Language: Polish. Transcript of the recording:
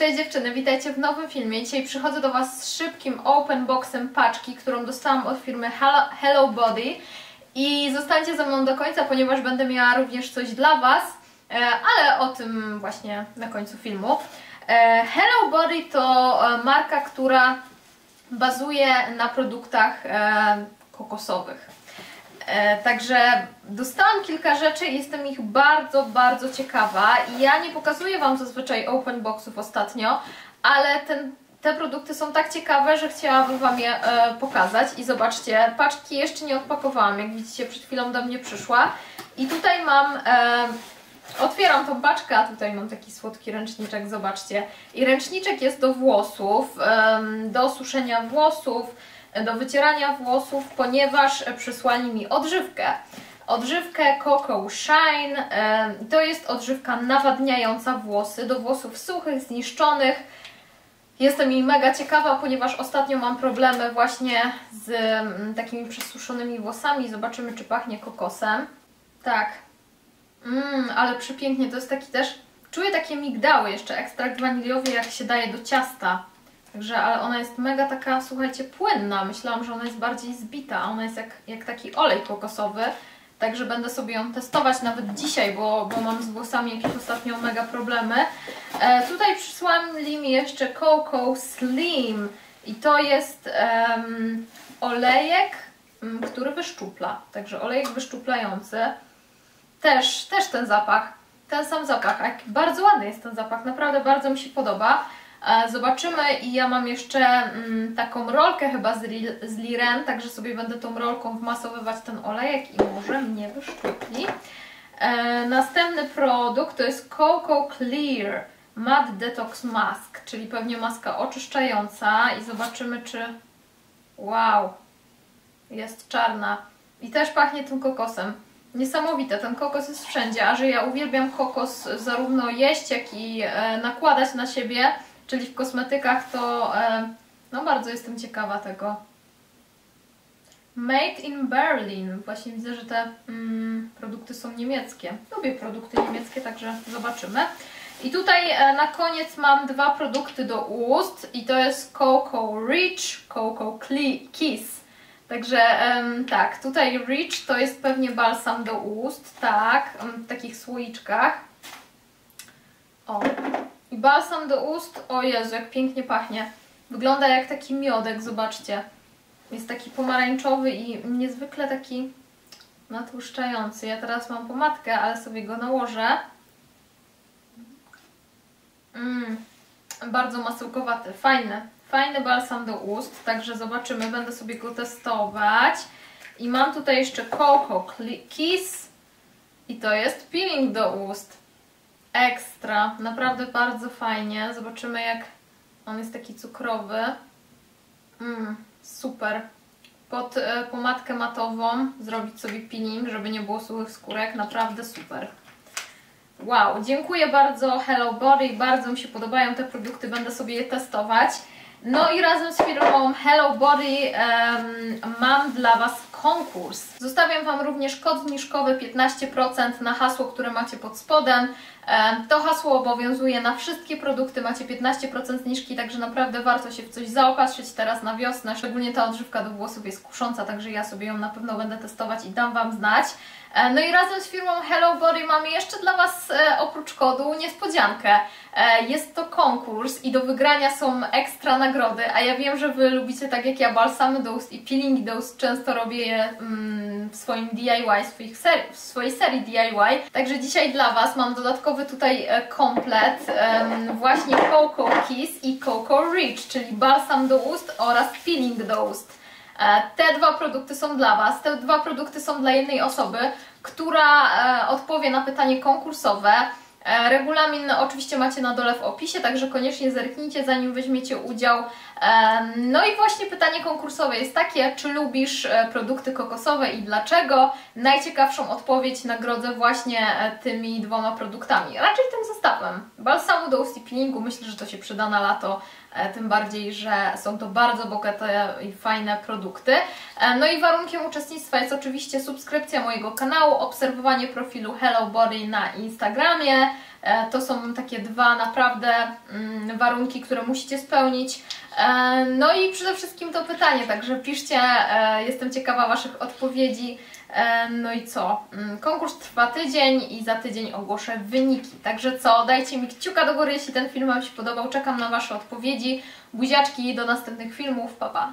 Cześć dziewczyny, witajcie w nowym filmie. Dzisiaj przychodzę do Was z szybkim open boxem paczki, którą dostałam od firmy Hello, Body i zostańcie ze mną do końca, ponieważ będę miała również coś dla Was, e, ale o tym właśnie na końcu filmu. E, Hello Body to e, marka, która bazuje na produktach kokosowych. Także dostałam kilka rzeczy i jestem ich bardzo, bardzo ciekawa. I ja nie pokazuję Wam zazwyczaj open boxów ostatnio, ale ten, te produkty są tak ciekawe, że chciałabym Wam je e, pokazać. I zobaczcie, paczki jeszcze nie odpakowałam, jak widzicie przed chwilą do mnie przyszła. I tutaj mam... E, Otwieram tą paczkę, a tutaj mam taki słodki ręczniczek, zobaczcie. I ręczniczek jest do włosów, do suszenia włosów, do wycierania włosów, ponieważ przysłali mi odżywkę. Odżywkę Coco Shine, to jest odżywka nawadniająca włosy, do włosów suchych, zniszczonych. Jestem jej mega ciekawa, ponieważ ostatnio mam problemy właśnie z mm, takimi przesuszonymi włosami. Zobaczymy, czy pachnie kokosem. Tak, Mmm, ale przepięknie, to jest taki też... Czuję takie migdały jeszcze, ekstrakt waniliowy jak się daje do ciasta. Także, ale ona jest mega taka, słuchajcie, płynna. Myślałam, że ona jest bardziej zbita, a ona jest jak, jak taki olej kokosowy. Także będę sobie ją testować nawet dzisiaj, bo, bo mam z włosami jakieś ostatnio mega problemy. E, tutaj przysłali mi jeszcze Coco Slim i to jest um, olejek, um, który wyszczupla. Także olejek wyszczuplający. Też, też ten zapach, ten sam zapach. Bardzo ładny jest ten zapach, naprawdę bardzo mi się podoba. E, zobaczymy i ja mam jeszcze mm, taką rolkę chyba z, Liren, także sobie będę tą rolką wmasowywać ten olejek i może mnie wyszczupli. E, następny produkt to jest Coco Clear Matte Detox Mask, czyli pewnie maska oczyszczająca i zobaczymy czy... Wow! Jest czarna i też pachnie tym kokosem. Niesamowite, ten kokos jest wszędzie, a że ja uwielbiam kokos zarówno jeść, jak i e, nakładać na siebie, czyli w kosmetykach, to e, no bardzo jestem ciekawa tego. Made in Berlin. Właśnie widzę, że te mm, produkty są niemieckie. Lubię produkty niemieckie, także zobaczymy. I tutaj e, na koniec mam dwa produkty do ust i to jest Coco Rich, Coco Kiss. Także tak, tutaj Rich to jest pewnie balsam do ust, tak, w takich słoiczkach. O, i balsam do ust, o Jezu, jak pięknie pachnie. Wygląda jak taki miodek, zobaczcie. Jest taki pomarańczowy i niezwykle taki natłuszczający. Ja teraz mam pomadkę, ale sobie go nałożę. Mmm, bardzo masełkowaty, fajny. Fajny balsam do ust, także zobaczymy, będę sobie go testować. I mam tutaj jeszcze Coco Kiss i to jest peeling do ust. Ekstra, naprawdę bardzo fajnie. Zobaczymy jak on jest taki cukrowy. Mmm, super. Pod e, pomadkę matową zrobić sobie peeling, żeby nie było suchych skórek. Naprawdę super. Wow, dziękuję bardzo Hello Body, bardzo mi się podobają te produkty, będę sobie je testować. No i razem z firmą Hello Body mam dla Was konkurs. Zostawiam Wam również kod zniżkowy 15% na hasło, które macie pod spodem. Um, to hasło obowiązuje na wszystkie produkty, macie 15% zniżki, także naprawdę warto się w coś zaopatrzyć teraz na wiosnę. Szczególnie ta odżywka do włosów jest kusząca, także ja sobie ją na pewno będę testować i dam Wam znać. E, no i razem z firmą Hello Body mamy jeszcze dla Was e, oprócz kodu niespodziankę. E, jest to konkurs i do wygrania są ekstra nagrody, a ja wiem, że Wy lubicie tak jak ja balsamy do ust i peelingi do ust, często robię je mm, w swoim DIY, w swojej serii DIY. Także dzisiaj dla Was mam dodatkowy tutaj komplet właśnie Coco Kiss i Coco Rich, czyli balsam do ust oraz peeling do ust. E, te dwa produkty są dla Was, te dwa produkty są dla jednej osoby, która e, odpowie na pytanie konkursowe. E, regulamin oczywiście macie na dole w opisie, także koniecznie zerknijcie zanim weźmiecie udział. No i właśnie pytanie konkursowe jest takie, czy lubisz produkty kokosowe i dlaczego? Najciekawszą odpowiedź nagrodzę właśnie tymi dwoma produktami, raczej tym zestawem. Balsamu do ust i peelingu, myślę, że to się przyda na lato E, tym bardziej, że są to bardzo bogate i fajne produkty. E, no i warunkiem uczestnictwa jest oczywiście subskrypcja mojego kanału, obserwowanie profilu Hello Body na Instagramie, E, To są takie dwa naprawdę mm, warunki, które musicie spełnić. E, No i przede wszystkim to pytanie, także piszcie, e, jestem ciekawa Waszych odpowiedzi. No i co? Mm, Konkurs trwa tydzień i za tydzień ogłoszę wyniki. Także co? Dajcie mi kciuka do góry, jeśli ten film Wam się podobał. Czekam na Wasze odpowiedzi. Buziaczki, do następnych filmów. Pa, pa.